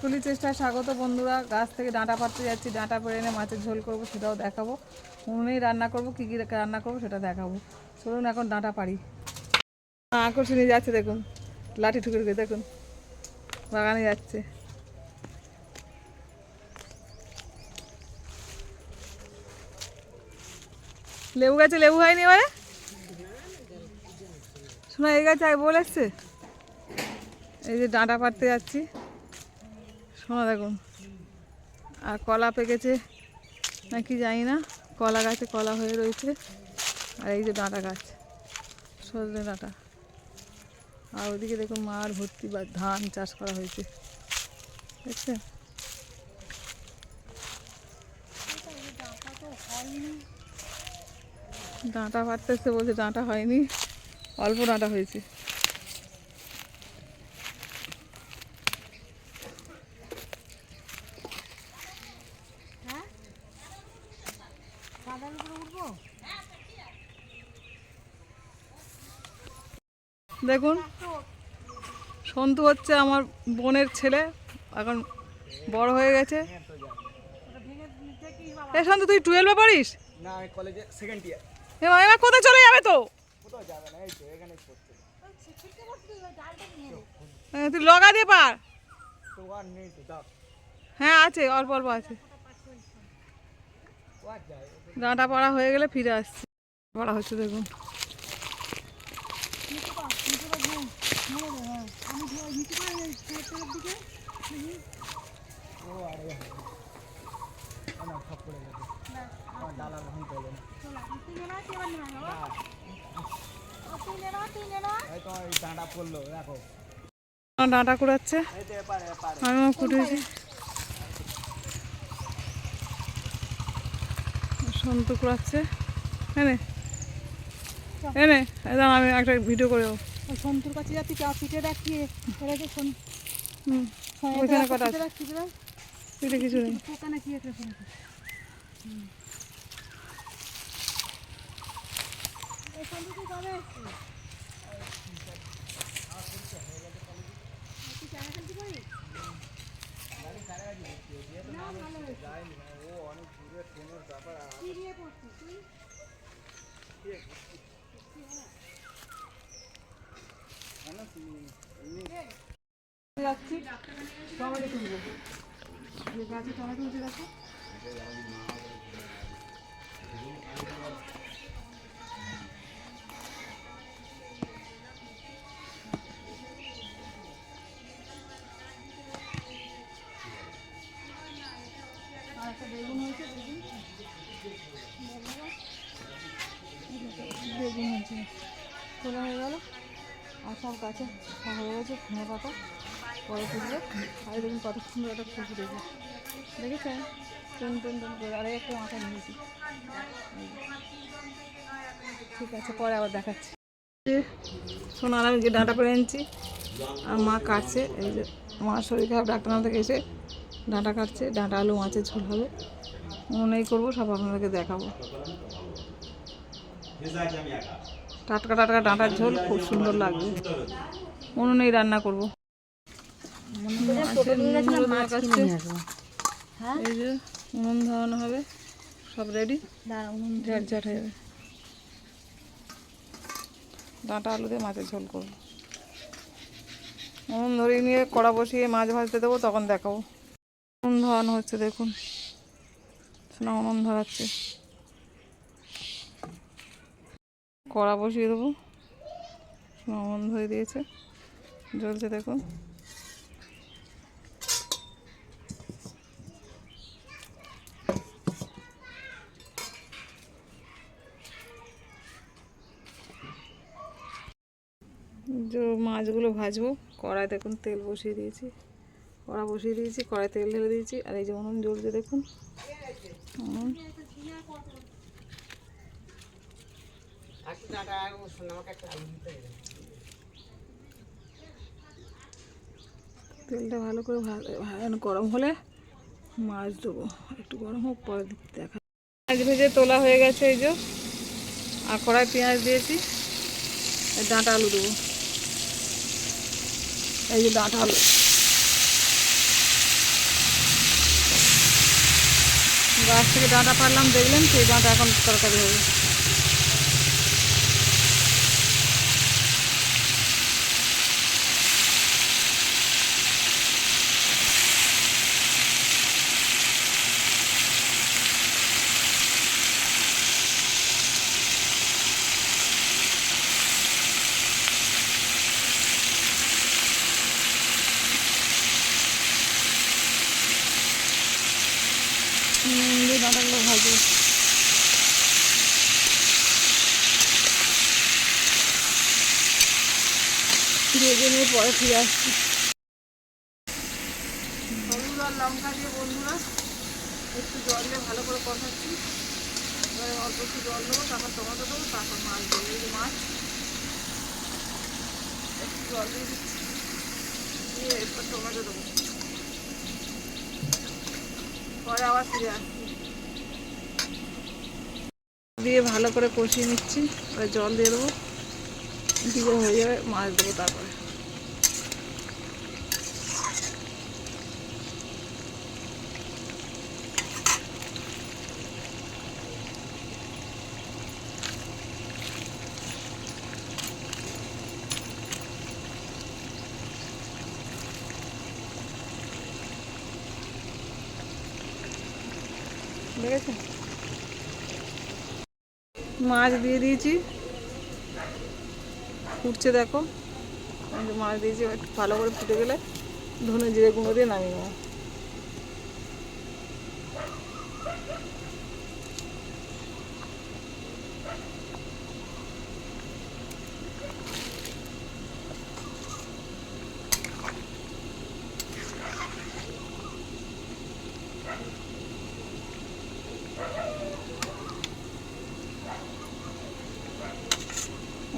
তুলি চেষ্টায় স্বাগত বন্ধুরা। গাছ থেকে ডাঁটা পাড়তে যাচ্ছি, ডাঁটা পেড়ে এনে মাছের ঝোল করব, সেটাও দেখাবো। উনুনেই রান্না করব, কী কী রান্না করব সেটা দেখাবো। চলুন এখন ডাঁটা পারি আকর্ষণীয় যাচ্ছে, দেখুন। লাঠি ঠুকে দেখুন। বাগানে যাচ্ছে। লেবু গাছে লেবু হয়নি এবারে? শোনা, এই গাছে বলে এসছে। এই যে ডাঁটা পাড়তে যাচ্ছি। শোনা দেখুন। আর কলা পেকেছে, নাকি জানি না, কলা গাছে কলা হয়ে রয়েছে। আর এই যে ডাঁটা গাছ, সজনে ডাঁটা। আর ওইদিকে দেখুন মার ভর্তি বা ধান চাষ করা হয়েছে। দেখছেন? ডাঁটা পাড়তে এসছে বলছে, ডাঁটা হয়নি, অল্প ডাঁটা হয়েছে। দেখুন সন্তু হচ্ছে আমার বোনের ছেলে এখন বড় হয়ে গেছে। এ সন্তু তুই টুয়েলভে পড়িস? না আমি কলেজে সেকেন্ড ইয়ার এ এবার কোথায় চলে যাবে তো? কোথাও যাবে না এই তো এখানে পড়ছে। তুই লগা দিয়ে পার হ্যাঁ আছে অল্প অল্প আছে। ডাঁটা পড়া হয়ে গেলে ফিরে আসছি। পড়া হচ্ছে দেখুন ও আর এ হবে না। না সব পড়ে গেছে আমার ডালা ভাঙতে হবে না এই তো এই ডাঁটা কুড়াচ্ছে। আমিও কুটেছি সন্তু কুড়াচ্ছে। এনে এনে আমি একটা ভিডিও করে দেবো। সন্তুর কাছে যাচ্ছি চা পিঠে রাখি এরা যে ওইখানে কটা আছে? পিঠে কিছু নেই। পোকা না কি একটা ও অনেক দূরে ট্রেনের ব্যাপার আর কি নিয়ে পড়ছিস তুই যাচ্ছি। টমেটো তুলবো যে গাছে টমেটো উঠে গেছে আর সব গাছে হয়ে গেছে ধনে পাতা পরে তুলবে আর দেখুন কত সুন্দর একটা ফুল ফুটেছে দেখেছেন টুন টুন টুন করে আর একটা মাথা নিয়েছি। ঠিক আছে, পরে আবার দেখাচ্ছি। শোনার আমি যে ডাঁটা করে এনেছি, আর মা কাটছে। এই যে মা শরীর খারাপ ডাক্তার থেকে এসে ডাঁটা কাটছে, ডাঁটা আলু মাছের ঝোল হবে। মনেই করব, সব আপনাদেরকে দেখাবো। টাটকা টাটকা ডাঁটার ঝোল খুব সুন্দর লাগবে। উনুনেই রান্না করব। এই যে উনুন ধরানো হবে সব রেডি ঝাট ঝাট হয়ে যাবে। ডাঁটা আলু দিয়ে মাছের ঝোল করব। উনুন ধরিয়ে নিয়ে কড়া বসিয়ে মাছ ভাজতে দেবো তখন দেখাবো। উনুন ধরানো হচ্ছে দেখুন। শোনা উনুন ধরাচ্ছে। কড়া বসিয়ে দেবো। উনুন ধরে দিয়েছে। জ্বলছে দেখুন। যে মাছগুলো ভাজবো কড়াই দেখুন তেল বসিয়ে দিয়েছি। কড়া বসিয়ে দিয়েছি কড়াই তেল ঢেলে দিয়েছি। আর এই যে উনুন জ্বলছে দেখুন। তেলটা ভালো করে ভালো গরম হলে মাছ দেবো একটু গরম হোক, পরে দেখা পেঁয়াজ ভেজে তোলা হয়ে গেছে এই যে। আর কড়ায় পেঁয়াজ দিয়েছি। ডাঁটা আলু দেবো। এই যে ডাঁটা আলু। গাছ থেকে ডাঁটা পারলাম দেখলেন সেই ডাঁটা এখন তরকারি হবে। দিয়ে ভাজি ভেজে নিয়ে পরে ফিরে আসছি। হলুদ আর লঙ্কা দিয়ে বন্ধুরা, একটু জল দিয়ে ভালো করে কষাচ্ছি। এবারে অল্প একটু জল দেবো, তারপর টমেটো দেবো, তারপর মাছ দেবো। এই যে মাছ, একটু জল দিয়ে দিচ্ছি। দিয়ে এরপর টমেটো দেবো। পরে আবার ফিরে আসছি। দিয়ে ভালো করে কষিয়ে নিচ্ছি। জল দিয়ে দেবো। দিয়ে হয়ে যাবে, মাছ দেবো তারপরে। দেখেছেন? মাছ দিয়ে দিয়েছি। ফুটছে দেখো। মাছ দিয়েছি একটু ভালো করে ফুটে গেলে ধনে জিরে গুঁড়ো দিয়ে নামিয়ে নেব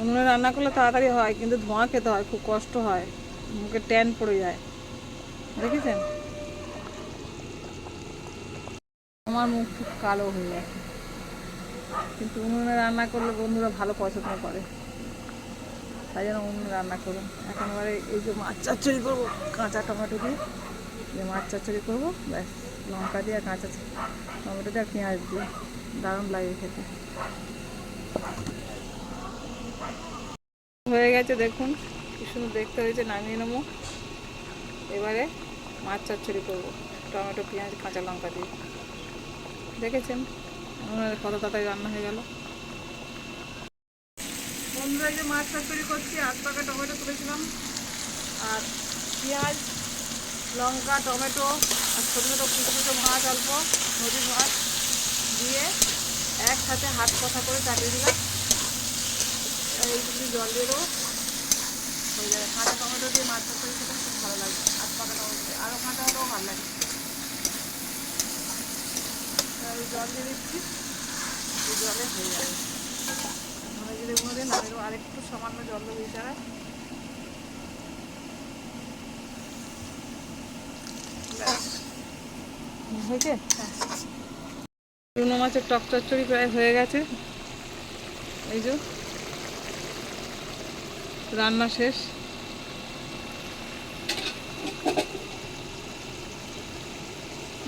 উনুনে রান্না করলে তাড়াতাড়ি হয়, কিন্তু ধোঁয়া খেতে হয়, খুব কষ্ট হয়। মুখে ট্যান পড়ে যায়। দেখেছেন? আমার মুখ খুব কালো হয়ে গেছে। কিন্তু উনুনে রান্না করলে বন্ধুরা ভালো পছন্দ করে। তাই জন্য উনুনে রান্না করুন। এখন এবারে এই যে মাছ চচ্চড়ি করব, কাঁচা টমেটো দিয়ে। যে মাছ চচ্চড়ি করব, ব্যাস, লঙ্কা দিয়ে আর কাঁচা টমেটো দিয়ে আর পেঁয়াজ দিয়ে। দারুণ লাগে খেতে। হয়ে গেছে, দেখুন। কি সুন্দর দেখতে হয়েছে, নামিয়ে নেব। এবারে মাছ চচ্চড়ি করব, টমেটো, পেঁয়াজ, কাঁচা লঙ্কা দিয়ে। দেখেছেন? আমার কত তাড়াতাড়ি রান্না হয়ে গেল। বন্ধুরা যে মাছ চচ্চড়ি করছি, আট পাকা টমেটো তুলেছিলাম। আর পেঁয়াজ, লঙ্কা, টমেটো, আর ছোটো ছোটো কুচো কুচো মাছ অল্প, নদীর মাছ দিয়ে একসাথে হাত কথা করে চাটিয়ে দিলাম। আর এইটুকু জল দিয়ে দেবো। হয়ে যাবে কাঁচা টমেটো দিয়ে মাছ তরকারি খেতে খুব ভালো লাগে। আর পাকা টমেটো দিয়ে আরও কাঁচা হলেও ভালো লাগে। এই জল দিয়ে দিচ্ছি। এই জলে হয়ে যাবে। ধনে জিরে গুঁড়ো দিয়ে নামিয়ে দেবো আর একটু সামান্য জল দেবো এই জায়গায়। হয়েছে? হ্যাঁ। চুনো মাছের টক চচ্চড়ি প্রায় হয়ে গেছে। এই যে। রান্না শেষ।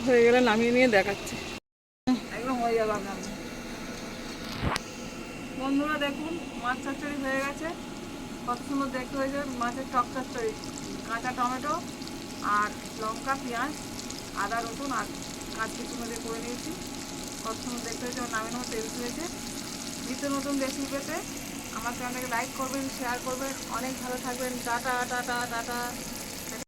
হয়ে গেলে নামিয়ে নিয়ে দেখাচ্ছি। একদম হয়ে যাবে বন্ধুরা দেখুন, মাছ চচ্চড়ি হয়ে গেছে। কত সুন্দর দেখতে হয়েছে মাছের টক চচ্চড়ি। কাঁচা টমেটো আর লঙ্কা, পেঁয়াজ, আদা, রসুন আর কাঁচ কিছু মধ্যে করে নিয়েছি। কত সুন্দর দেখতে হয়েছে নামের মতো টেস্ট হয়েছে। নিত্য নতুন রেসিপি পেতে আমার চ্যানেলটাকে লাইক করবেন শেয়ার করবেন অনেক ভালো থাকবেন। Tata tata tata.